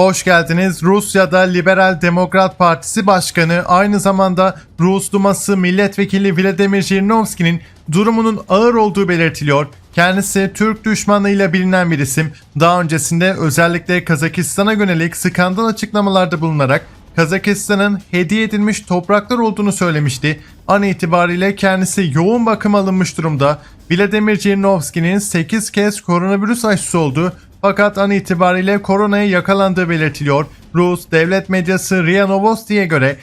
Hoş geldiniz. Rusya'da Liberal Demokrat Partisi Başkanı aynı zamanda Rus Duması Milletvekili Vladimir Jirinovski'nin durumunun ağır olduğu belirtiliyor. Kendisi Türk düşmanlığıyla bilinen bir isim. Daha öncesinde özellikle Kazakistan'a yönelik skandal açıklamalarda bulunarak Kazakistan'ın hediye edilmiş topraklar olduğunu söylemişti. An itibariyle kendisi yoğun bakım alınmış durumda. Vladimir Jirinovski'nin 8 kez koronavirüs aşısı oldu fakat an itibariyle koronaya yakalandığı belirtiliyor. Rus devlet medyası RIA Novosti'ye göre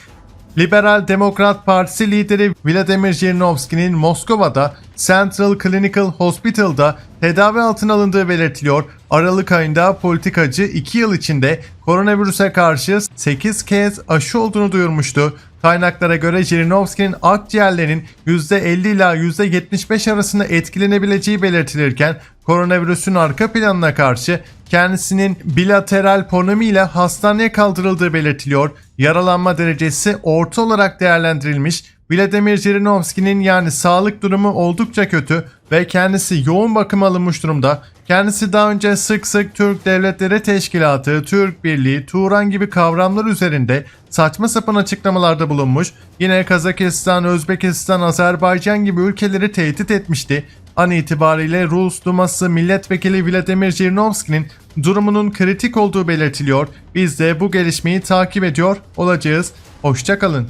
Liberal Demokrat Partisi lideri Vladimir Jirinovski'nin Moskova'da Central Clinical Hospital'da tedavi altına alındığı belirtiliyor. Aralık ayında politikacı 2 yıl içinde koronavirüse karşı 8 kez aşı olduğunu duyurmuştu. Kaynaklara göre Jirinovski'nin akciğerlerinin %50 ila %75 arasında etkilenebileceği belirtilirken koronavirüsün arka planına karşı kendisinin bilateral ponemi ile hastaneye kaldırıldığı belirtiliyor. Yaralanma derecesi orta olarak değerlendirilmiş. Vladimir Jirinovski'nin yani sağlık durumu oldukça kötü ve kendisi yoğun bakım alınmış durumda. Kendisi daha önce sık sık Türk Devletleri Teşkilatı, Türk Birliği, Turan gibi kavramlar üzerinde saçma sapan açıklamalarda bulunmuş. Yine Kazakistan, Özbekistan, Azerbaycan gibi ülkeleri tehdit etmişti. An itibariyle Rus Duması Milletvekili Vladimir Jirinovski'nin durumunun kritik olduğu belirtiliyor. Biz de bu gelişmeyi takip ediyor olacağız. Hoşçakalın.